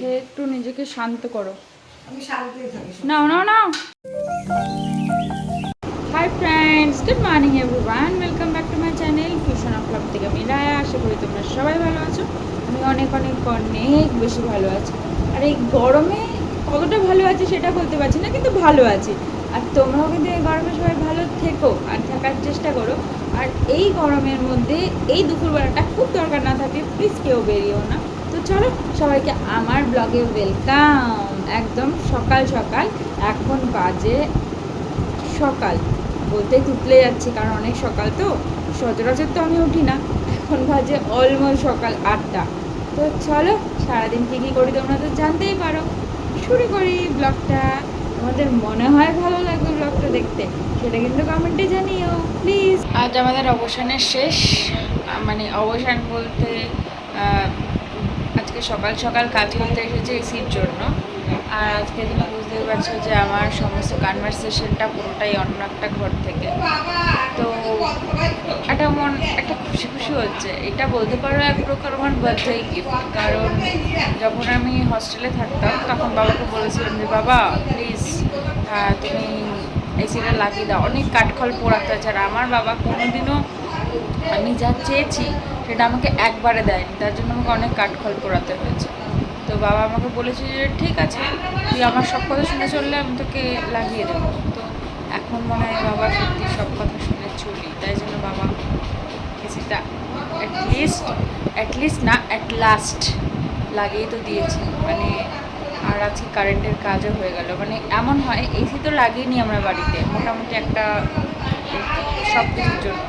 খেয়ে একটু নিজেকে শান্ত করো। আমি শান্তিতে থাকি নাও নাও নাও hi friends good morning everyone welcome back to my channel fusion of club থেকে আমি রায়া। আশা করি তোমরা সবাই ভালো আছো। আমি অনেক অনেক অনেক বেশি ভালো আছি। আর এই গরমে কতটা ভালো আছি সেটা বলতে পারছি না কিন্তু ভালো আছি। আর তোমরাও কিন্তু এই গরমে সবাই ভালো থেকো আর থাকার চেষ্টা করো। আর এই গরমের মধ্যে এই দুপুরবেলাটা খুব দরকার না থাকে প্লিজ কেউ বেরিয়েও না। তো চলো, সবাইকে আমার ব্লগে ওয়েলকাম একদম সকাল সকাল, এখন বাজে সকাল। বলতে তুতলে যাচ্ছি, কারণ অনেক সকাল তো, সচরাচর তো আমি উঠি না। এখন বাজে অলমোস্ট সকাল আটটা। তো চলো, সারাদিন কী কী করি তোমরা তো জানতেই পারো। শুরু করি ব্লগটা। তোমাদের মনে হয় ভালো লাগবে ব্লগটা দেখতে, সেটা কিন্তু কমেন্টে জানিও প্লিজ আজ আমাদের অবসানের শেষ মানে অবসান বলতে আজকে সকাল সকাল কাজ করতে এসেছে এসির জন্য। আর আজকে তুমি বুঝতেই পারছ যে আমার সমস্ত কনভারসেশনটা পুরোটাই অন্য একটা ঘর থেকে। তো একটা মন, একটা খুশি খুশি হচ্ছে। এটা বলতে পারো এক প্রকার আমার বার্থডে গিফট কারণ যখন আমি হস্টেলে থাকতাম, তখন বাবাকে বলেছিলাম যে, বাবা প্লিজ তুমি এসিটা লাগিয়ে দাও। অনেক কাঠখল পোড়াতে। আর আমার বাবা কোনোদিনও আমি যা চেয়েছি সেটা আমাকে একবারে দেয়নি। তার জন্য আমাকে অনেক কাঠখড় পোড়াতে হয়েছে। তো বাবা আমাকে বলেছে যে, ঠিক আছে, তুই আমার সব কথা শুনে চললে আমি তোকে লাগিয়ে দেবো। তো এখন মনে হয় বাবা সত্যি সব কথা শুনে চলি। তাই জন্য বাবা এসিটা অ্যাটলিস্ট অ্যাটলিস্ট না অ্যাট লাস্ট লাগিয়ে তো দিয়েছে। মানে আর আজকে কারেন্টের কাজও হয়ে গেল। মানে এমন হয় এসি তো লাগিয়ে আমরা বাড়িতে। মোটামুটি একটা সব কিছুর জন্য।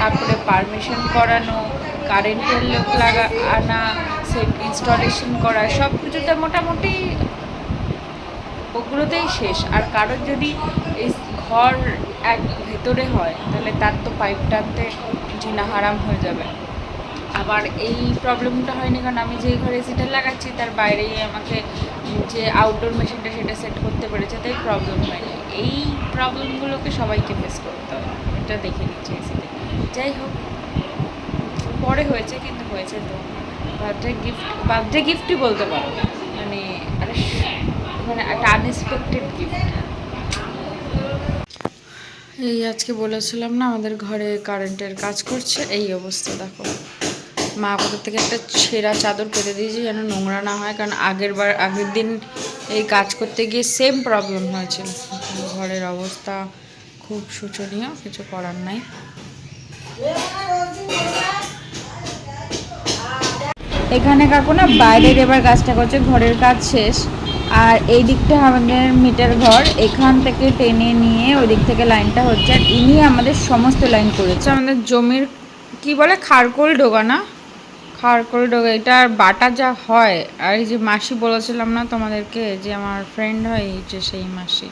তারপরে পারমিশন করানো কারেন্টের লোক লাগা, আনা সেট ইনস্টলেশন করা, সব কিছুতে মোটামুটি ওগুলোতেই শেষ। আর কারোর যদি এই ঘর এক ভেতরে হয়, তাহলে তার তো পাইপ টানতে জিনা হারাম হয়ে যাবে। আবার এই প্রবলেমটা হয়নি কারণ আমি যে ঘরে এসিটা লাগাচ্ছি, তার বাইরেই আমাকে যে আউটডোর মেশিনটা সেটা সেট করতে পেরেছে, তাই প্রবলেম হয়নি। এই প্রবলেমগুলোকে সবাইকে ফেস করতে হবে। এটা দেখে নিচ্ছি এসিতে যাই হোক পরে হয়েছে, কিন্তু হয়েছে তো। বার্থডে গিফট বার্থডে গিফটই বলতে পারো। মানে মানে একটা আনএক্সপেক্টেড গিফট এই আজকে বলেছিলাম না, আমাদের ঘরে কারেন্টের কাজ করছে, এই অবস্থা, দেখো। মা কোথার থেকে একটা ছেঁড়া চাদর পেতে দিয়েছি যেন নোংরা না হয়, কারণ আগের বার, আগের দিন এই কাজ করতে গিয়ে সেম প্রবলেম হয়েছিল। ঘরের অবস্থা খুব শোচনীয়, কিছু করার নাই। এখানে কাকু না বাইরের এবার কাজটা করছে, ঘরের কাজ শেষ। আর এই দিকটা আমাদের মিটার ঘর, এখান থেকে টেনে নিয়ে ওই দিক থেকে লাইনটা হচ্ছে, আর ইনি আমাদের সমস্ত লাইন করেছে। আমাদের জমির কি বলে খারকোল ডোগা না? খারকোল ডোগা, এটা আর বাটা যা হয়। আর এই যে মাসি বলেছিলাম না তোমাদেরকে, যে আমার ফ্রেন্ড হয়, এই যে সেই মাসি।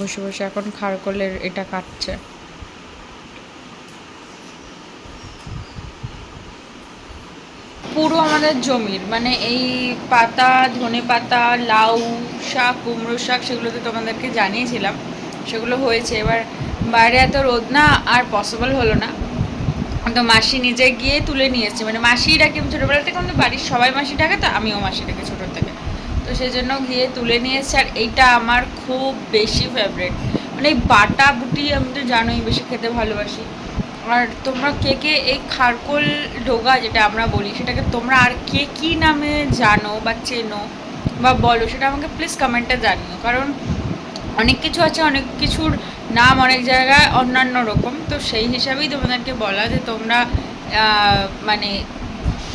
বসে বসে এখন খারকোলের এটা কাটছে। পুরো আমাদের জমির মানে এই পাতা, ধনে পাতা, লাউ শাক, কুমড়ো শাক সেগুলো তো তোমাদেরকে জানিয়েছিলাম, সেগুলো হয়েছে। এবার বাইরে এত রোদ না, আর পসিবল হলো না। তো মাসি নিজে গিয়ে তুলে নিয়ে এসছে। মানে মাসি ডাকে ছোটোবেলা থেকে আমাদের বাড়ির সবাই মাসি ডাকে, তো আমিও মাসি ডাকে ছোটোর থেকে। তো সেই জন্য গিয়ে তুলে নিয়ে এসছে, আর এইটা আমার খুব বেশি ফেভারেট মানে এই বাটা বুটি আমি তো জানোই, বেশি খেতে ভালোবাসি। আর তোমরা কে কে এই খারকোল ডোগা যেটা আমরা বলি, সেটাকে তোমরা আর কে কী নামে জানো বা চেনো বা বলো, সেটা আমাকে প্লিজ কমেন্টে জানিও। কারণ অনেক কিছু আছে, অনেক কিছুর নাম অনেক জায়গায় অন্যান্য রকম। তো সেই হিসাবেই তোমাদেরকে বলা যে তোমরা মানে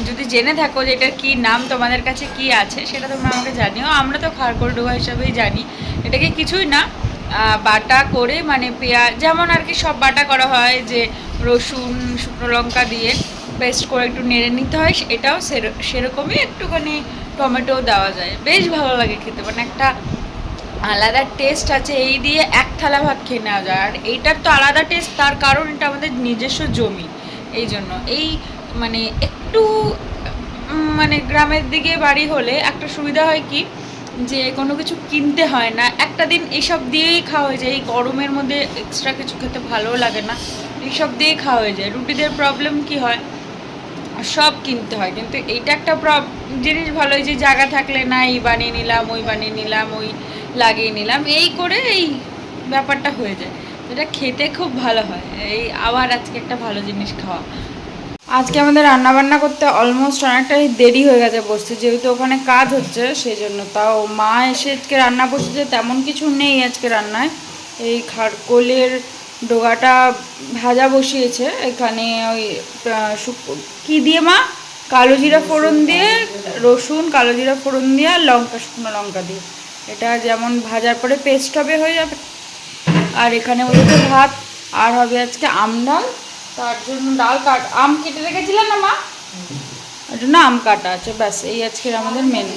যদি জেনে থাকো যে এটার কী নাম, তোমাদের কাছে কি আছে, সেটা তোমরা আমাকে জানিও। আমরা তো খারকোল ডোগা হিসাবেই জানি। এটাকে কিছুই না বাটা করে মানে পেঁয়াজ, যেমন আর কি সব বাটা করা হয়, যে রসুন, শুকনো লঙ্কা দিয়ে পেস্ট করে একটু নেড়ে নিতে হয় এটাও সের- সেরকমই একটুখানি টমেটো দেওয়া যায়। বেশ ভালো লাগে খেতে মানে একটা আলাদা টেস্ট আছে, এই দিয়ে এক থালা ভাত খেয়ে নেওয়া যায়। আর এইটার তো আলাদা টেস্ট তার কারণ এটা আমাদের নিজস্ব জমি, এই জন্য। এই মানে একটু মানে গ্রামের দিকে বাড়ি হলে একটা সুবিধা হয় কি যে কোনো কিছু কিনতে হয় না। একটা দিন এইসব দিয়েই খাওয়া হয়ে যায়। এই গরমের মধ্যে এক্সট্রা কিছু খেতে ভালোও লাগে না। এইসব দিয়েই খাওয়া হয়ে যায়। রুটিদের প্রবলেম কি হয়? সব কিনতে হয়। কিন্তু এইটা একটা জিনিস ভালো যে জায়গা থাকলে না, এই বানিয়ে নিলাম, ওই বানিয়ে নিলাম, ওই লাগিয়ে নিলাম, এই করে এই ব্যাপারটা হয়ে যায়। এটা খেতে খুব ভালো হয়। এই আবার আজকে একটা ভালো জিনিস খাওয়া। আজকে আমাদের রান্না বান্না করতে অলমোস্ট অনেকটাই দেরি হয়ে গেছে বসতে, যেহেতু ওখানে কাজ হচ্ছে সেই জন্য তাও মা এসে আজকে রান্না বসেছে, তেমন কিছু নেই আজকে রান্নায়। এই খারকোলের ডোগাটা ভাজা বসিয়েছে, এখানে ওই কি দিয়ে মা? কালো জিরা ফোড়ন দিয়ে, রসুন, কালো জিরা ফোড়ন দিয়ে আর লঙ্কা, শুকনো লঙ্কা দিয়ে। এটা যেমন ভাজার পরে পেস্ট হবে হয়ে যাবে। আর এখানে ওদের ভাত, আর হবে আজকে আম ডাল তার জন্য ডাল কাট আম কেটে রেখেছিলাম না মা? ওর জন্য আম কাটা আছে ব্যাস এই আজকের আমাদের মেনু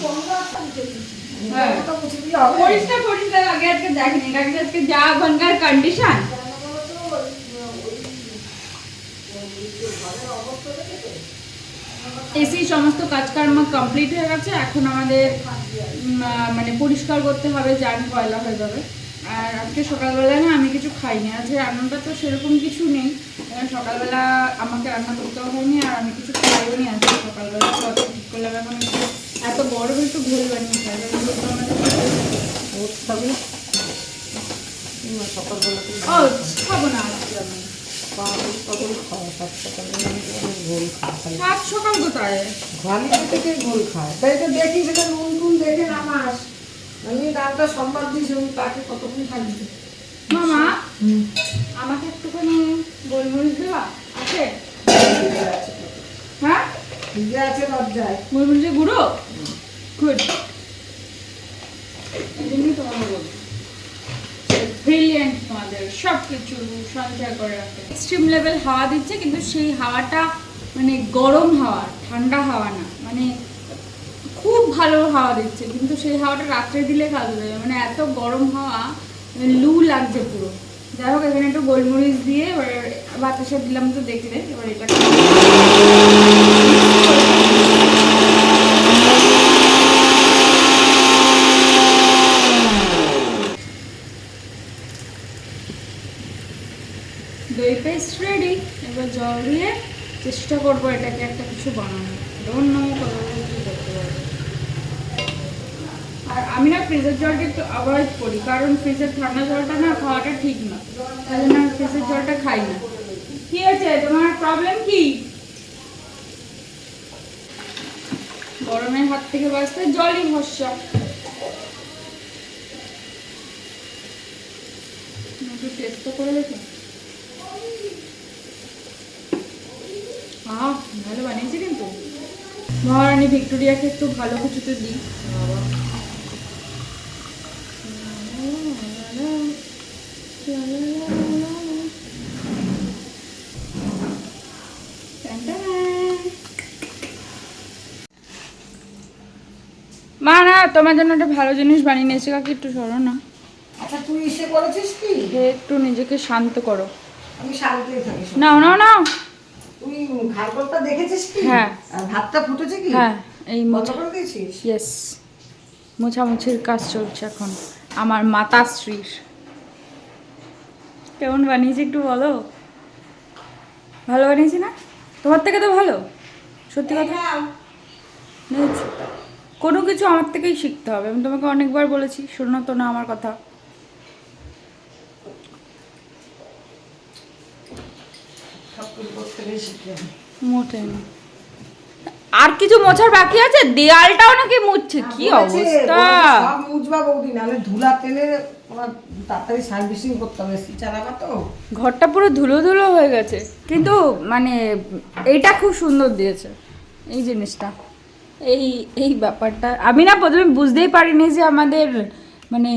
পরিষ্কার পরিষ্কার আগে আজকে দেখেনি কারণ আজকে যা ওখানকার কন্ডিশন এসি সমস্ত কাজকর্ম কমপ্লিট হয়ে গেছে এখন আমাদের মানে পরিষ্কার করতে হবে জান পয়লা হয়ে যাবে। আর আজকে সকালবেলা না আমি কিছু খাইনি আজকে রান্নাটা তো সেরকম কিছু নেই। সকালবেলা আমাকে রান্না করতেও হয়নি আর আমি কিছু খাইও নি আজকে সকালবেলা তো অত ঠিক করলাম এখন এত গরম একটু ঘোল বানিয়ে খাই সকালবেলা ও খাব না আজকে আমি সকালে কোথায়? থেকে খায় তাই তো দেখি সেটা নুন টুন দেখে নামাস আমি ডালটা সম্বাদ দিয়েছি আমি তাকে কতক্ষণ থাকবে মামা আমাকে একটুখানি গোলমরিচ আছে? হ্যাঁ? ভিজে আছে লজ্জায়। গোলমরিচের গুঁড়ো? গুড এই জন্যই তোমাকে বলছি। ব্রিলিয়েন্ট তোমাদের সব কিছু সঞ্চয় করে রাখে এক্সট্রিম লেভেল হাওয়া দিচ্ছে কিন্তু সেই হাওয়াটা মানে গরম হাওয়া ঠান্ডা হাওয়া না। মানে খুব ভালো হাওয়া দিচ্ছে কিন্তু সেই হাওয়াটা রাত্রে দিলে কাজে দেবে মানে এত গরম হাওয়া লু লাগছে পুরো। যাই হোক, এখানে একটু গোলমরিচ দিয়ে এবার বাতাসে দিলাম তো দেখলে এবার এটা দই পেস্ট রেডি এবার জল দিয়ে চেষ্টা করব এটাকে একটা কিছু বানানো ডোন্ট নো কবে কি করতে পারব আর আমি না ফ্রিজের জলটা একটু অ্যাভয়েড করি, কারণ ফ্রিজের ঠান্ডা জলটা না খাওয়াটা ঠিক না। তাই জন্য ফ্রিজের জলটা খাই না। কি আছে তোমার প্রবলেম কি? গরমের হাত থেকে বাঁচতে জলই ভরসা। ভালো বানিয়েছে কিন্তু। মহারানী ভিক্টোরিয়াকে একটু ভালো কিছুতে দিই। মা না তোমার জন্য একটা ভালো জিনিস বানিয়ে নিয়েছি কাকি একটু সরো না। আচ্ছা তুই এসে করেছিস কি? একটু নিজেকে শান্ত করো। আমি শান্তিতে থাকি। নাও নাও নাও। তুই খারকলটা দেখেছিস কি? হ্যাঁ। ভাতটা ফুটেছে কি? হ্যাঁ এই মোছা করে দিয়েছিস ইয়েস মোছামুছির কাজ চলছে এখন আমার মাতাশ্রীর। কেমন বানিয়েছি একটু বলো? ভালো বানিয়েছি না? তোমার থেকে তো ভালো সত্যি কথা? বুঝেছ? কোনো কিছু আমার থেকেই শিখতে হবে। আমি তোমাকে অনেকবার বলেছি শোনো তো না আমার কথা। না। আর কিছু মোছার বাকি আছে? দেয়ালটাও নাকি মুছছে? কি হ্যাঁ, অবস্থা? বলেছে, সব মুজবা বৌদি নাহলে ধুলা তেলে তাড়াতাড়ি সার্ভিসিং করতে হবে চালাবা তো। ঘরটা পুরো ধুলো ধুলো হয়ে গেছে। কিন্তু মানে এইটা খুব সুন্দর দিয়েছে এই জিনিসটা। এই এই ব্যাপারটা। আমি না প্রথমে বুঝতেই পারিনি যে আমাদের মানে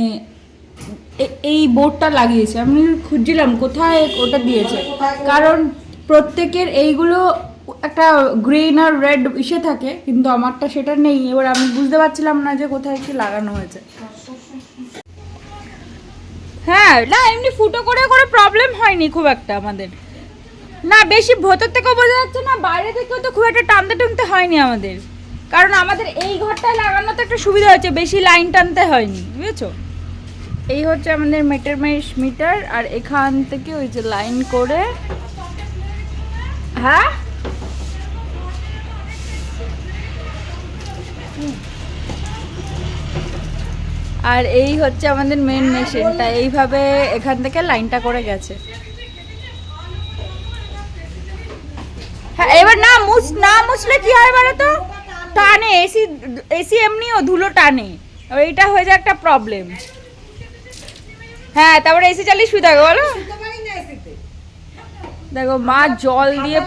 এই বোর্ডটা লাগিয়েছে। আমি খুঁজছিলাম কোথায় ওটা দিয়েছে। কারণ প্রত্যেকের এইগুলো একটা গ্রিন আর রেড ইসে থাকে, কিন্তু আমারটা সেটা নেই। এবার আমি বুঝতে পারছিলাম না যে কোথায় কি লাগানো হয়েছে। হ্যাঁ না, এমনি ফুটো করে করে প্রবলেম হয়নি খুব একটা আমাদের। না, বেশি ভেতর থেকেও বোঝা যাচ্ছে না, বাইরে থেকেও তো খুব একটা টানতে টানতে হয়নি আমাদের। কারণ আমাদের এই ঘরটায় লাগানোতে একটা সুবিধা হয়েছে, বেশি লাইন টানতে হয়নি, বুঝেছ? এই হচ্ছে আমাদের মেটার মেশ মিটার আর এখান থেকে ওই যে লাইন করে হ্যাঁ? আর এই হচ্ছে আমাদের মেন মেশিনটা এইভাবে এখান থেকে লাইনটা করে গেছে। হ্যাঁ এবার না মুছ, না মুছলে কি হয় বলো তো? টানে এসি এসি এমনিও ধুলো টানে এইটা হয়ে যায় একটা প্রবলেম হ্যাঁ তারপরে এসি চালিয়ে শুয়ে থাকো বলো। দেখো মা জল দিয়ে।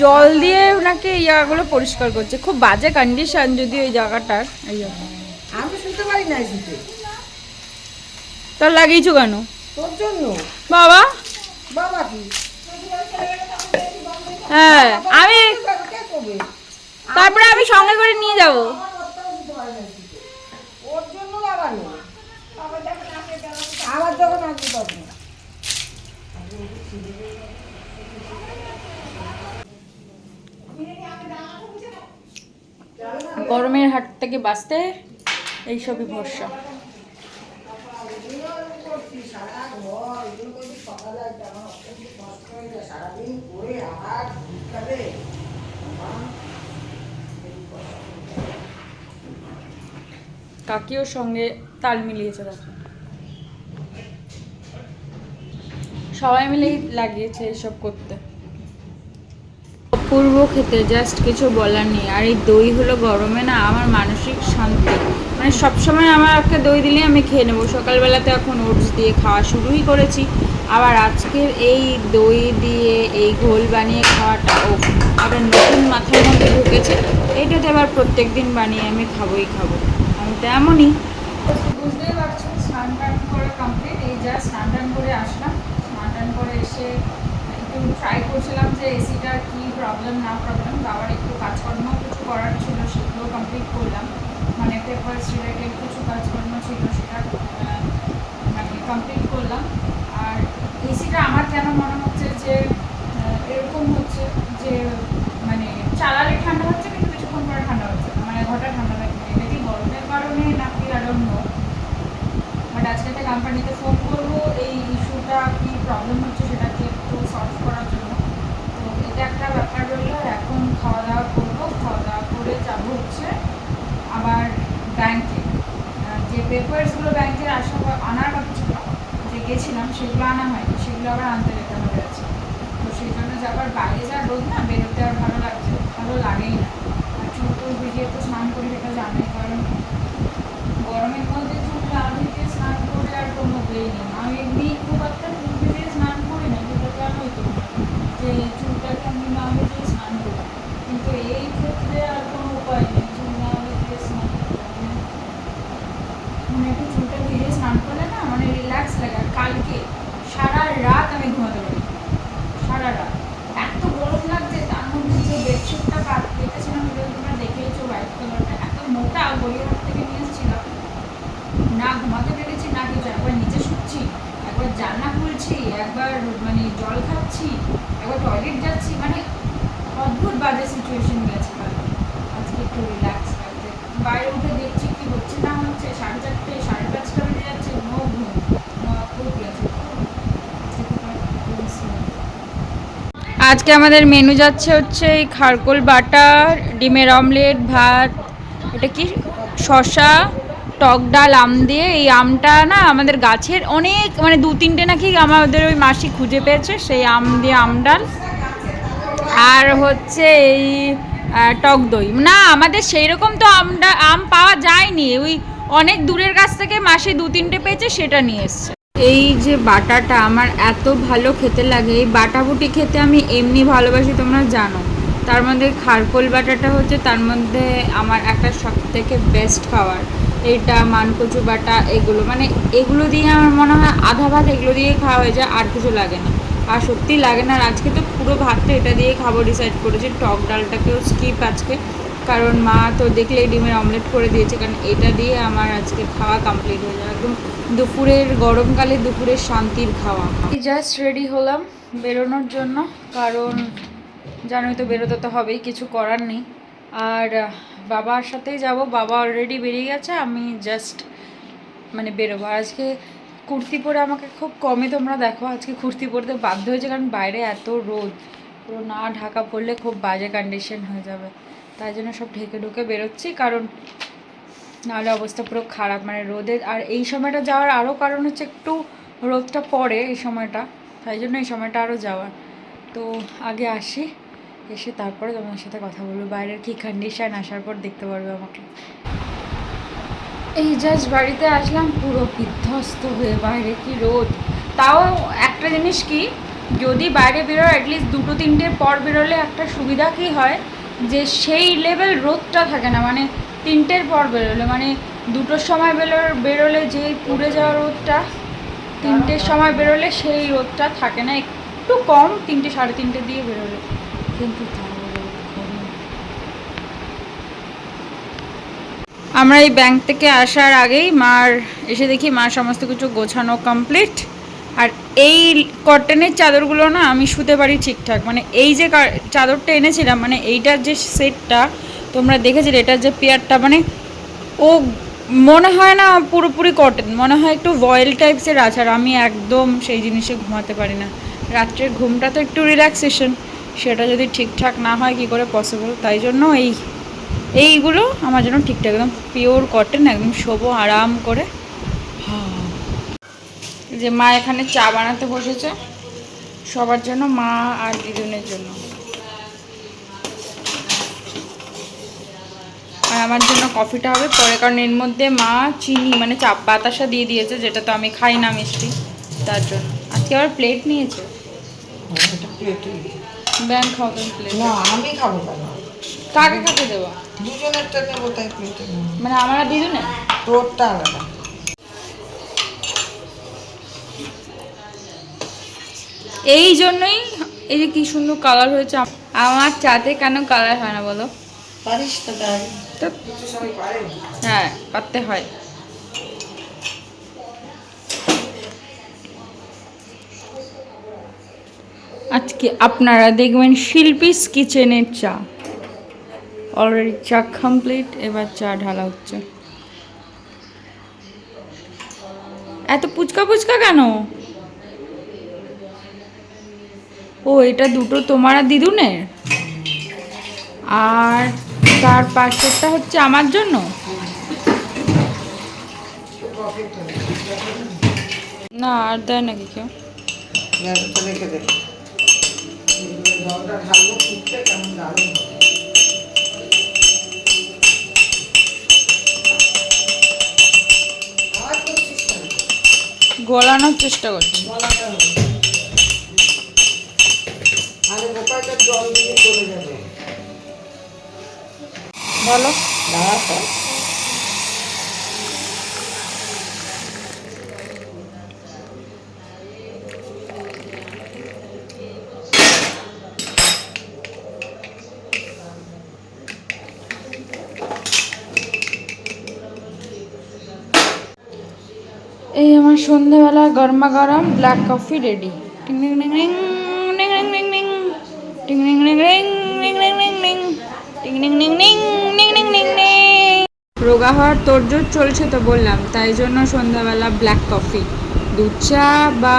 জল দিয়ে ওনাকে এই জায়গাগুলো পরিষ্কার করছে খুব বাজে কন্ডিশন যদি ওই জায়গাটার এই আমি শুতে পারি না এসিতে। তার লাগিয়েছো কেন তোর জন্য বাবা বাবা কি হ্যাঁ আমি? তারপরে আমি সঙ্গে করে নিয়ে যাব। ওর জন্য লাগানো যখন আসবে তখন। গরমের হাট থেকে বাঁচতে এইসবই ভরসা। সারাদিন করে আবার কাকিও সঙ্গে তাল মিলিয়েছে দেখো। সবাই মিলেই লাগিয়েছে এসব করতে। অপূর্ব খেতে জাস্ট কিছু বলার নেই। আর এই দই হলো গরমে না আমার মানসিক শান্তি। মানে সবসময় আমার একটা দই দিলে আমি খেয়ে নেব। সকালবেলাতে এখন ওটস দিয়ে খাওয়া শুরুই করেছি। আবার আজকের এই দই দিয়ে এই ঘোল বানিয়ে খাওয়াটা ও একটা নতুন মাথার মধ্যে ঢুকেছে। এইটাতে আবার প্রত্যেক দিন বানিয়ে আমি খাবোই খাব আমি তো এমনই বুঝতেই পারছেন স্নান টান করে কমপ্লিট এই যা স্নান টান করে আসলাম, স্নান টান করে এসে একটু ট্রাই করছিলাম যে এসিটার কি প্রবলেম না প্রবলেম বাবার একটু কাজকর্ম কিছু করার ছিল, সেগুলো কমপ্লিট করলাম। মানে পেপার্স রিলেটেড কিছু কাজকর্ম ছিল, সেটা মানে কমপ্লিট করলাম। আর এসিটা আমার কেন মনে হচ্ছে যে আহ, এরকম হচ্ছে যে মানে চালালে ঠান্ডা হচ্ছে কিন্তু কিছুক্ষণ পরে ঠান্ডা হচ্ছে না। মানে ঘরটা ঠান্ডা লাগছে এটা কি গরমের কারণে নাকি আরম্ভ বাট আজকে একটা কোম্পানিতে ফোন করব এই ইস্যুটা কি প্রবলেম হচ্ছে সেটাকে একটু সলভ করার জন্য তো এটা একটা ব্যাপার রইল এখন খাওয়া দাওয়া করব খাওয়া দাওয়া করে যাব হচ্ছে আবার ব্যাংকে যে পেপারসগুলো ব্যাংকের আসা আনার কথা ছিল যে গেছিলাম সেগুলো আনা হয়নি সেগুলো আবার আনতে যেতে হবে আছে তো সেই জন্য যাবার বাইরে যা রোদ না বেরোতে আর ভালো লাগছে ভালো লাগেই না আর চুল টুল ভিজিয়ে তো স্নান করি সেটা জানি কারণ গরমের মধ্যে চুল না ভিজিয়ে স্নান করে আর কোনো ওয়েই নেই আমি এমনি খুব একটা চুল ভিজিয়ে স্নান করি না সেটা কেনই তো যে চুলটাকে আমি না ভিজিয়ে স্নান করি কিন্তু এই ক্ষেত্রে আর কোনো উপায় নেই চুল না ভিজিয়ে স্নান করি মানে একটু চুলটা ভিজিয়ে স্নান করলে না মানে রিল্যাক্স লাগে আর কালকে সারা রাত আমি ঘুমাতে পারি সারা রাত এত গরম লাগছে তার মধ্যে যে বেডশিটটা পাত দেখেছিলাম ভিডিও তোমরা দেখেইছো হোয়াইট কালারটা এত মোটা গড়িয়াহাট থেকে নিয়ে এসেছিলাম না ঘুমাতে পেরেছি না কিছু একবার নিচে শুচ্ছি একবার জানলা খুলছি একবার মানে জল খাচ্ছি একবার টয়লেট যাচ্ছি মানে অদ্ভুত বাজে সিচুয়েশন গেছে কালকে আজকে একটু রিল্যাক্স লাগছে বাইরে উঠে দেখছি কি হচ্ছে না হচ্ছে সাড়ে চারটে সাড়ে পাঁচটা বেজে যাচ্ছে নো ঘুম নো খুব গেছে আজকে আমাদের মেনু যাচ্ছে হচ্ছে এই খারকোল বাটার ডিমের অমলেট ভাত, এটা কি? শশা টক ডাল, আম দিয়ে। এই আমটা না আমাদের গাছের অনেক মানে দু তিনটে নাকি আমাদের ওই মাসি খুঁজে পেয়েছে, সেই আম দিয়ে আম ডাল। আর হচ্ছে এই টক দই। না, আমাদের সেই রকম তো আমটা আম পাওয়া যায়নি। ওই অনেক দূরের কাছ থেকে মাসে দু তিনটে পেয়েছে, সেটা নিয়ে এসছে। এই যে বাটাটা আমার এত ভালো খেতে লাগে। এই বাটাবুটি খেতে আমি এমনি ভালোবাসি, তোমরা জানো। তার মধ্যে খারকোল বাটাটা হচ্ছে, তার মধ্যে আমার একটা সব থেকে বেস্ট খাবার। এইটা মানকচু বাটা, এগুলো মানে এগুলো দিয়ে আমার মনে হয় আধা ভাত এগুলো দিয়ে খাওয়া হয়ে যায়, আর কিছু লাগে না। আর সত্যি লাগে না, আর আজকে তো পুরো ভাতটা এটা দিয়ে খাব ডিসাইড করেছি। টক ডালটাকেও স্কিপ আজকে। কারণ মা তো দেখলেই ডিমের অমলেট করে দিয়েছে, কারণ এটা দিয়ে আমার আজকে খাওয়া কমপ্লিট হয়ে যাবে। একদম দুপুরের, গরমকালে দুপুরের শান্তির খাওয়া। জাস্ট রেডি হলাম বেরোনোর জন্য, কারণ জানোই তো বেরোতে তো হবেই, কিছু করার নেই। আর বাবার সাথেই যাব, বাবা অলরেডি বেরিয়ে গেছে, আমি জাস্ট মানে বেরোবো। আজকে কুর্তি পরে আমাকে খুব কমই তোমরা দেখো, আজকে কুর্তি পরতে বাধ্য হয়েছে, কারণ বাইরে এত রোদ। পুরো না ঢাকা পড়লে খুব বাজে কন্ডিশন হয়ে যাবে। তাই জন্য সব ঢেকে ঢুকে বেরোচ্ছি, কারণ নাহলে অবস্থা পুরো খারাপ মানে রোদে, আর এই সময়টা যাওয়ার আরও কারণ হচ্ছে একটু রোদটা পড়ে এই সময়টা, তাই জন্য এই সময়টা আরও যাওয়ার। তো আগে আসি, এসে তারপরে তোমার সাথে কথা বলব, বাইরের কী কন্ডিশন আসার পর দেখতে পারবে আমাকে। এই জাস্ট বাড়িতে আসলাম, পুরো বিধ্বস্ত হয়ে বাইরে কি রোদ। তাও একটা জিনিস কি, যদি বাইরে বেরো অ্যাটলিস্ট দুটো তিনটের পর বেরোলে একটা সুবিধা কি হয় যে সেই লেভেল রোদটা থাকে না মানে তিনটের পর বেরোলে মানে দুটোর সময় বেরো বেরোলে যে পুড়ে যাওয়া রোদটা, তিনটের সময় বেরোলে সেই রোদটা থাকে না, একটু কম তিনটে, সাড়ে তিনটে দিয়ে বেরোলে কিন্তু। আমরা এই ব্যাংক থেকে আসার আগেই মার, এসে দেখি মার সমস্ত কিছু গোছানো কমপ্লিট আর এই কটনের চাদরগুলো না আমি শুতে পারি ঠিকঠাক। মানে এই যে চাদরটা এনেছিলাম মানে এইটার যে সেটটা, তোমরা দেখেছিলে, এটার যে পেয়ারটা মানে ও মনে হয় না পুরোপুরি কটন মনে হয় একটু ভয়েল টাইপসের আছে, আর আমি একদম সেই জিনিসে ঘুমাতে পারি না। রাত্রের ঘুমটা তো একটু রিল্যাক্সেশন সেটা যদি ঠিকঠাক না হয় কি করে পসিবল তাই জন্য এই, এইগুলো আমার জন্য ঠিকঠাক, একদম পিওর কটন একদম শোবো আরাম করে। যে মা এখানে চা বানাতে বসেছে। সবার জন্য মা আর দিদুনের জন্য। আর আমার জন্য কফিটা হবে পরে কারণ এর মধ্যে মা চিনি মানে চা বাতাসা দিয়ে দিয়েছে যেটা তো আমি খাই না মিষ্টি তার জন্য। আজকে আবার প্লেট নিয়েছে। ব্যাংক খাও তুমি প্লেট না আমি খাব কাকে কাকে দেবো? দুজনেরটা নেব তাই প্লেটে মানে আমার আর দিদুনের? তোরটা আলাদা। এই জন্যই এই যে কি সুন্দর কালার হয়েছে আমার চাতে কেন কালার হয় না বলো? পারিস তো তাই। হ্যাঁ পারতে হয়। আজকে আপনারা দেখবেন শিল্পীস কিচেনের চা। অলরেডি চা কমপ্লিট এবার চা ঢালা হচ্ছে। এত পুচকা পুচকা কেন? ও, এটা দুটো তোমার আর দিদুনের? আর তার পাশেরটা হচ্ছে আমার জন্য? না, আর দেয় নাকি কেউ? গ্যাসটা রেখে দে বলো। এই আমার সন্ধ্যেবেলা গরমা গরম ব্ল্যাক কফি রেডি টিং টিং টিং টিং। টিং টিং টিং টিং টিং টিং টিং টিং টিং টিং টিং টিং টিং টিং টিং টিং রোগা হওয়ার তোড়জোড় চলছে তো বললাম তাই জন্য সন্ধ্যাবেলা ব্ল্যাক কফি দুধ চা বা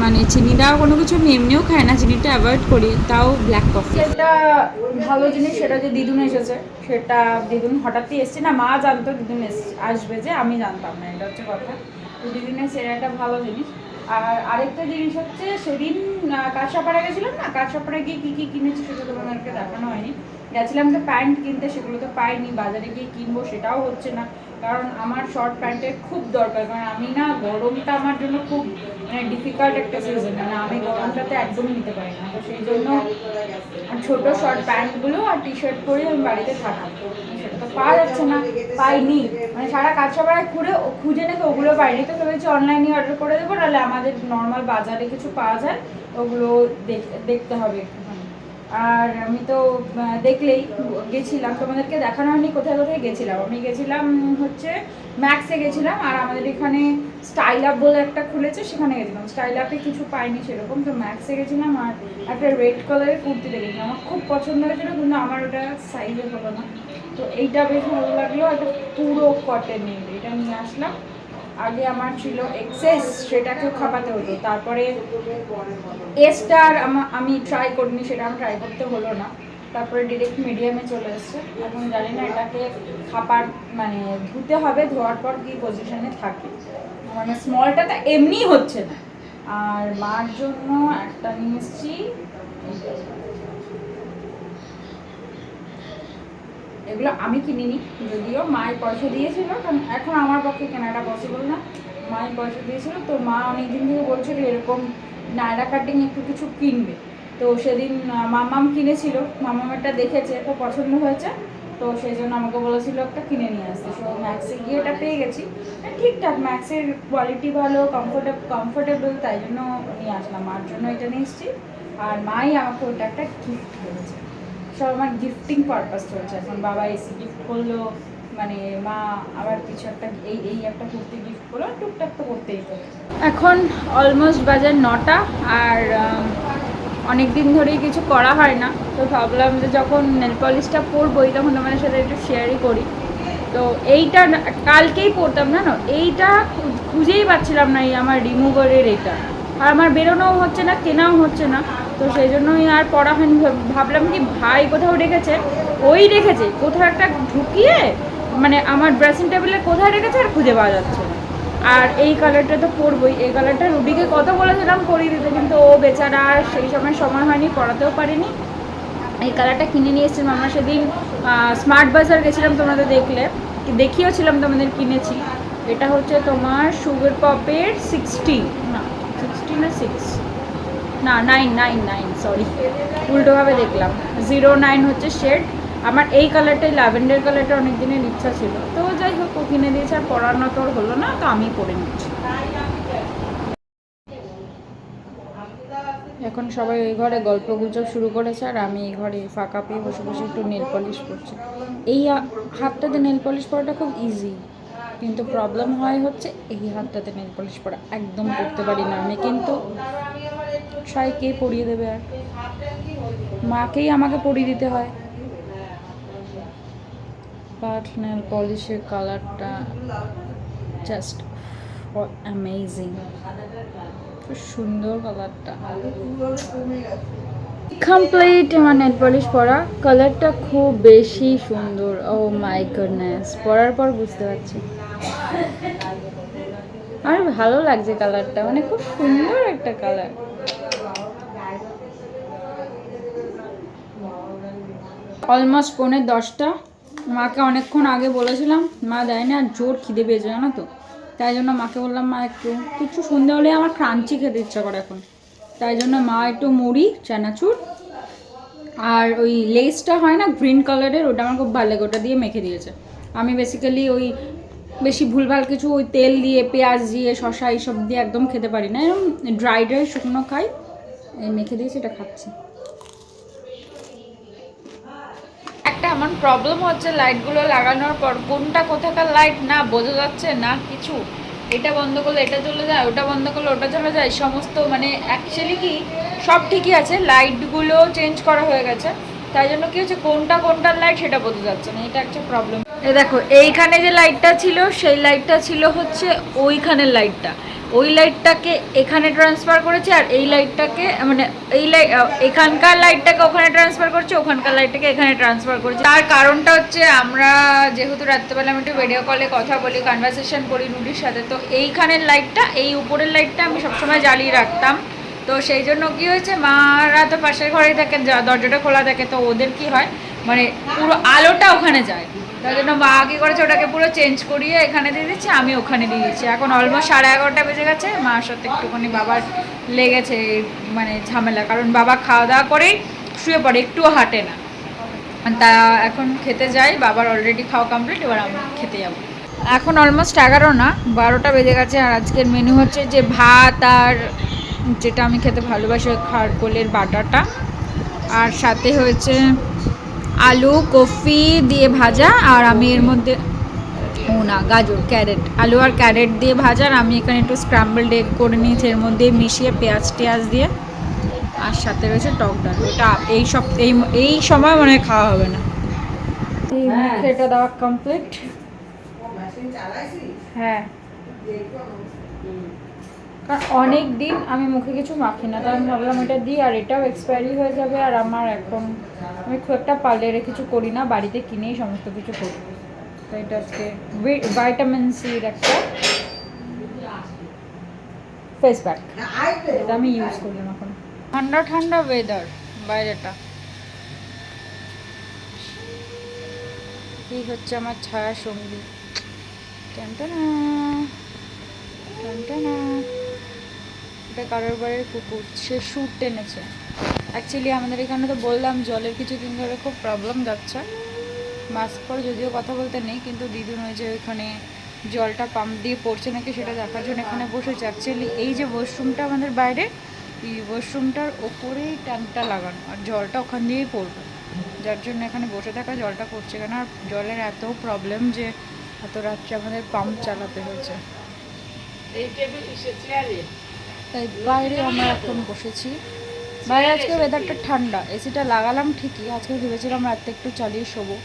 মানে চিনি দেওয়া কোনো কিছু আমি এমনিও খাই না চিনিটা অ্যাভয়েড করি তাও ব্ল্যাক কফি একটা ভালো জিনিস সেটা যে দিদুন এসেছে সেটা দিদুন হঠাৎই এসছে না মা জানতো দিদুন আসবে যে আমি জানতাম না এটা হচ্ছে কথা তো দিদুন এসে এটা একটা ভালো জিনিস আর আরেকটা জিনিস হচ্ছে সেদিন কাঁচরাপাড়া গেছিলাম না? কাঁচরাপাড়া গিয়ে কী কী কিনেছি সেটা তোমাদেরকে দেখানো হয়নি। গেছিলাম তো প্যান্ট কিনতে, সেগুলো তো পাইনি, বাজারে গিয়ে কিনবো সেটাও হচ্ছে না। কারণ আমার শর্ট প্যান্টের খুব দরকার, কারণ আমি না গরমটা আমার জন্য খুব মানে ডিফিকাল্ট একটা সিজন মানে আমি গরমটাতে একদমই নিতে পারি না। তো সেই জন্য ছোট শর্ট প্যান্টগুলো আর টি শার্ট পরে আমি বাড়িতে থাকি সেটা তো পাওয়া যাচ্ছে না। পাইনি। মানে সারা ঘুরে ও খুঁজে নাকি ওগুলো পাইনি। তো ভেবেছি অনলাইনে অর্ডার করে দেবো, নাহলে আমাদের নর্মাল বাজারে কিছু পাওয়া যায়, ওগুলো দেখ- দেখতে হবে আর আমি তো দেখলেই গেছিলাম, তোমাদেরকে দেখানো হয়নি, কোথায় কোথায় গেছিলাম? আমি গেছিলাম হচ্ছে ম্যাক্সে গেছিলাম, আর আমাদের এখানে স্টাইল আপ বলে একটা খুলেছে, সেখানে গেছিলাম। স্টাইল আপে কিছু পাইনি সেরকম, তো ম্যাক্সে গেছিলাম, আর একটা রেড কালারের কুর্তি দেখেছিলাম। আমার খুব পছন্দ হয়েছিল, কিন্তু আমার ওটা সাইজে হলো না। তো এইটা বেশ ভালো লাগল একটা পুরো কটনের এটা নিয়ে আসলাম। আগে আমার ছিল এক্সেস সেটাকেও খাপাতে হতো। তারপরে এসটার আমি ট্রাই করিনি, সেটা আমি ট্রাই করতে হলো না। তারপরে ডিরেক্ট মিডিয়ামে চলে এসছে। এখন জানি না এটাকে খাপার মানে ধুতে হবে, ধোয়ার পর কি পজিশনে থাকে। মানে স্মলটা তো এমনিই হচ্ছে না। আর মার জন্য একটা নিয়ে এসেছি। এগুলো আমি কিনিনি, যদিও মায়ের পয়সা দিয়েছিল, কারণ এখন আমার পক্ষে কেনাটা পসিবল না। মায়ের পয়সা দিয়েছিল, তো মা অনেক দিন থেকে বলছিল এরকম নায়রা কাটিং একটু কিছু কিনবে। তো সেদিন মামাম কিনেছিল মামামেরটা দেখেছে, তো পছন্দ হয়েছে, তো সেই জন্য আমাকে বলেছিল একটা কিনে নিয়ে আসতে। সো ম্যাক্সে গিয়ে এটা পেয়ে গেছি। ঠিকঠাক ম্যাক্সের কোয়ালিটি ভালো কমফোর্টেবল কমফোর্টেবল তাই জন্য নিয়ে আসলাম। মার জন্য এটা নিয়ে এসেছি। আর মাই আমাকে ওটা একটা গিফট করেছে। সব আমার গিফটিং পারপাস চলছে। এখন বাবা এসি গিফট করল মানে মা আবার কিছু একটা এই এই একটা কুর্তি গিফট করল, টুকটাক তো করতেই এখন অলমোস্ট বাজার নটা, আর অনেক দিন ধরেই কিছু করা হয় না। তো ভাবলাম যে যখন নেল পলিশটা পরবোই, তখন তোমাদের সাথে একটু শেয়ারই করি। তো এইটা কালকেই পরতাম না এইটা খুঁজেই পাচ্ছিলাম না এই আমার রিমুভারের এটা। আর আমার বেরোনোও হচ্ছে না, কেনাও হচ্ছে না। তো সেই জন্যই আর পড়া হয়নি। ভাব- ভাবলাম কি ভাই কোথাও রেখেছে, ওই রেখেছে, কোথাও একটা ঢুকিয়ে মানে আমার ড্রেসিং টেবিলে কোথায় রেখেছে আর খুঁজে পাওয়া যাচ্ছে আর এই কালারটা তো পরবই, এই কালারটা রুবিকে কত বলেছিলাম করিয়ে দিতে, কিন্তু ও বেচারা সেই সময় সময় হয়নি, পড়াতেও পারিনি। এই কালারটা কিনে নিয়ে এসেছিলাম আমরা সেদিন স্মার্ট বাজার গেছিলাম তোমাদের দেখলে দেখিয়েছিলাম তোমাদের কিনেছি। এটা হচ্ছে তোমার সুগার পপের সিক্সটি না সিক্সটি না সিক্স না নাইন নাইন নাইন সরি উল্টোভাবে দেখলাম। জিরো নাইন হচ্ছে শেড আমার এই কালারটাই ল্যাভেন্ডার কালারটা অনেক দিনের ইচ্ছা ছিল। তো যাই হোক, ও কিনে দিয়েছে, আর পড়ানো তো হলো না, তো আমি পরে নিচ্ছি। এখন সবাই ওই ঘরে গল্প গুজব শুরু করেছে, আর আমি এই ঘরে ফাঁকা পেয়ে বসে বসে একটু নেল পলিশ করছি। এই হাতটাতে নেল পলিশ পরাটা খুব ইজি কিন্তু প্রবলেম হয় হচ্ছে এই হাতটাতে নেল পলিশ পরা। একদম করতে পারি না আমি, কিন্তু সাই কে পরিয়ে দেবে আর? মাকেই আমাকে পরিয়ে দিতে হয়। নেল পলিশের কালারটা জাস্ট অ্যামেজিং খুব সুন্দর কালারটা কমপ্লিট আমার নেট পলিশ পরা। কালারটা খুব বেশি সুন্দর। ও মাই গুডনেস পরার পর বুঝতে পারছি। আর ভালো লাগছে কালারটা মানে খুব সুন্দর একটা কালার অলমোস্ট পৌনে দশটা। মাকে অনেকক্ষণ আগে বলেছিলাম, মা দেয় না, আর জোর খিদে পেয়েছে, জানো তো? তাই জন্য মাকে বললাম, মা, একটু, কিছু সন্ধে হলে আমার ক্রাঞ্চি খেতে ইচ্ছা করে এখন। তাই জন্য মা একটু মুড়ি, চানাচুর, আর ওই লেসটা হয় না, গ্রিন কালারের, ওটা আমার খুব ভালো লাগে, ওটা দিয়ে মেখে দিয়েছে। আমি বেসিক্যালি ওই বেশি ভুলভাল কিছু ওই তেল দিয়ে, পেঁয়াজ দিয়ে, শসা, এইসব দিয়ে একদম খেতে পারি না। এরকম ড্রাই ড্রাই শুকনো খাই মেখে দিয়েছি, এটা খাচ্ছি। একটা এমন প্রবলেম হচ্ছে লাইটগুলো লাগানোর পর কোনটা কোথাকার লাইট না বোঝা যাচ্ছে না কিছু। এটা বন্ধ করলে এটা চলে যায়, ওটা বন্ধ করলে ওটা চলে যায়, সমস্ত মানে অ্যাকচুয়ালি কি সব ঠিকই আছে লাইটগুলো চেঞ্জ করা হয়ে গেছে। তাই জন্য কি হচ্ছে, কোনটা কোনটার লাইট সেটা বোঝা যাচ্ছে না, এটা একটা প্রবলেম দেখো, এইখানে যে লাইটটা ছিল, সেই লাইটটা ছিল হচ্ছে ওইখানের লাইটটা ওই লাইটটাকে এখানে ট্রান্সফার করেছে আর এই লাইটটাকে মানে এই লাইট এখানকার লাইটটাকে ওখানে ট্রান্সফার করছে, ওখানকার লাইটটাকে এখানে ট্রান্সফার করছে। তার কারণটা হচ্ছে আমরা যেহেতু রাত্রেবেলা আমি একটু ভিডিও কলে কথা বলি কনভারসেশন করি রুডির সাথে, তো এইখানের লাইটটা এই উপরের লাইটটা আমি সবসময় জ্বালিয়ে রাখতাম। তো সেই জন্য কি হয়েছে, মারা তো পাশের ঘরেই থাকে যা- দরজাটা খোলা থাকে, তো ওদের কি হয় মানে পুরো আলোটা ওখানে যায়। তার জন্য মা কি করেছে, ওটাকে পুরো চেঞ্জ করিয়ে এখানে দিয়ে দিচ্ছে, আমি ওখানে দিয়ে দিচ্ছি। এখন অলমোস্ট সাড়ে এগারোটা বেজে গেছে মার সাথে একটুখানি বাবার লেগেছে মানে ঝামেলা, কারণ বাবা খাওয়া দাওয়া করেই শুয়ে পড়ে, একটুও হাঁটে না। তা এখন খেতে যাই, বাবার অলরেডি খাওয়া কমপ্লিট এবার আমি খেতে যাব। এখন অলমোস্ট এগারো না, বারোটা বেজে গেছে, আর আজকের মেনু হচ্ছে যে ভাত আর যেটা আমি খেতে ভালোবাসি, ওই খারকোলের বাটাটা। আর সাথে হয়েছে আলু কফি দিয়ে ভাজা আর আমি এর মধ্যে ও না গাজর ক্যারেট। আলু আর ক্যারেট দিয়ে ভাজা আর আমি এখানে একটু স্ক্রাম্বলড এগ করে নিয়েছি। এর মধ্যে মিশিয়ে পেঁয়াজ টেয়াজ দিয়ে। আর সাথে রয়েছে টক ডাল। ওটা এই সব এই এই সময় মনে হয় খাওয়া হবে না। হ্যাঁ। এটা দেওয়া কমপ্লিট হ্যাঁ। কারণ অনেক দিন আমি মুখে কিছু মাখি না, তো আমি ভাবলাম এটা দিই আর এটাও এক্সপায়ারি হয়ে যাবে আর আমার এখন আমি খুব একটা পার্লারে কিছু করি না, বাড়িতে কিনেই সমস্ত কিছু করি। তো এটা আজকে ভাইটামিন সির একটা ফেস প্যাক এটা আমি ইউজ করলাম এখন। ঠান্ডা ঠান্ডা ওয়েদার বাইরেটা এই হচ্ছে আমার ছায়া সঙ্গী। টানটানা টানটানা এটা কারোর বাড়ির কুকুর, সে সুট টেনেছে। অ্যাকচুয়ালি আমাদের এখানে তো বললাম, জলের কিছুদিন ধরে খুব প্রবলেম যাচ্ছে। মাস্ক পর যদিও কথা বলতে নেই, কিন্তু দিদুন ওই যে ওইখানে জলটা পাম্প দিয়ে পড়ছে নাকি সেটা দেখার জন্য এখানে বসেছে। অ্যাকচুয়ালি এই যে ওয়াশরুমটা আমাদের বাইরে, এই ওয়াশরুমটার ওপরেই ট্যাঙ্কটা লাগানো, আর জলটা ওখান দিয়েই পড়বে। যার জন্য এখানে বসে থাকা জলটা পড়ছে কেন? আর জলের এত প্রবলেম যে এত রাত্রে আমাদের পাম্প চালাতে হয়েছে। তাই বাইরে আমরা এখন বসেছি। বাইরে আজকে ওয়েদারটা ঠান্ডা এসিটা লাগালাম ঠিকই, আজকে ভেবেছিলাম রাতে একটু চালিয়ে শোবো।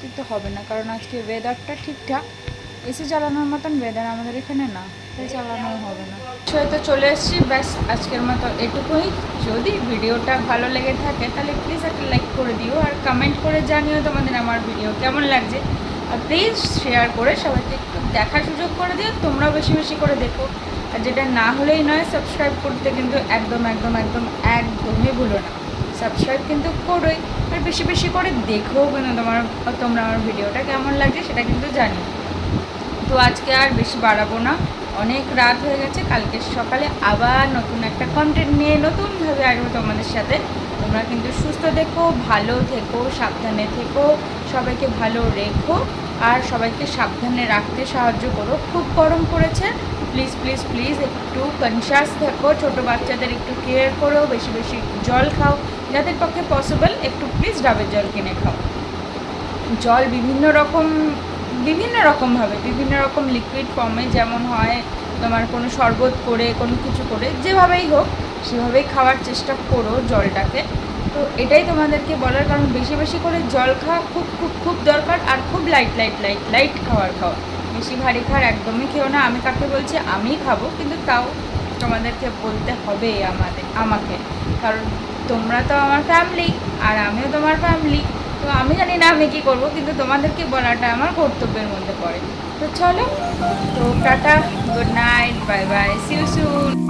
কিন্তু হবে না, কারণ আজকে ওয়েদারটা ঠিকঠাক। এসি চালানোর মতন ওয়েদার আমাদের এখানে না, তাই চালানো হবে না। তো চলে এসেছি, ব্যাস আজকের মতো এটুকুই। যদি ভিডিওটা ভালো লেগে থাকে, তাহলে প্লিজ একটা লাইক করে দিও আর কমেন্ট করে জানিও তোমাদের আমার ভিডিও কেমন লাগছে। আর প্লিজ শেয়ার করে সবাইকে একটু দেখার সুযোগ করে দিও, তোমরাও বেশি বেশি করে দেখো। যেটা না হলেই নয় সাবস্ক্রাইব করতে কিন্তু একদম একদম একদম একদমই ভুলো না। সাবস্ক্রাইব কিন্তু করোই, আর বেশি বেশি করে দেখো কিন্তু তোমার, তোমরা আমার ভিডিওটা কেমন লাগছে সেটা কিন্তু জানি। তো আজকে আর বেশি বাড়াবো না, অনেক রাত হয়ে গেছে, কালকে সকালে আবার নতুন একটা কন্টেন্ট নিয়ে নতুনভাবে আসব তোমাদের সাথে। তোমরা কিন্তু সুস্থ থেকো, ভালো থেকো, সাবধানে থেকো, সবাইকে ভালো রেখো, আর সবাইকে সাবধানে রাখতে সাহায্য করো। খুব গরম পড়েছে প্লিজ প্লিজ প্লিজ একটু কনসিয়াস থাকো, ছোটো বাচ্চাদের একটু কেয়ার করো, বেশি বেশি জল খাও। যাদের পক্ষে পসিবল একটু প্লিজ ডাবের জল কিনে খাও। জল বিভিন্ন রকম, বিভিন্ন রকমভাবে বিভিন্ন রকম লিকুইড ফর্মে যেমন হয়, তোমার কোনো শরবত করে, কোনো কিছু করে, যেভাবেই হোক, সেভাবেই খাওয়ার চেষ্টা করো জলটাকে। তো এটাই তোমাদেরকে বলার কারণ, বেশি বেশি করে জল খাওয়া খুব খুব খুব দরকার আর খুব লাইট লাইট লাইট লাইট খাওয়ার খাওয়া। বেশি ভারী খাওয়ার একদমই খেও না। আমি কাকে বলছি? আমি খাব, কিন্তু তাও তোমাদেরকে বলতে হবে আমাদের, আমাকে। কারণ তোমরা তো আমার ফ্যামিলি আর আমিও তোমার ফ্যামিলি তো আমি জানি না আমি কী করব, কিন্তু তোমাদেরকে বলাটা আমার কর্তব্যের মধ্যে পড়ে। তো চলো, তো tata good night bye bye see you soon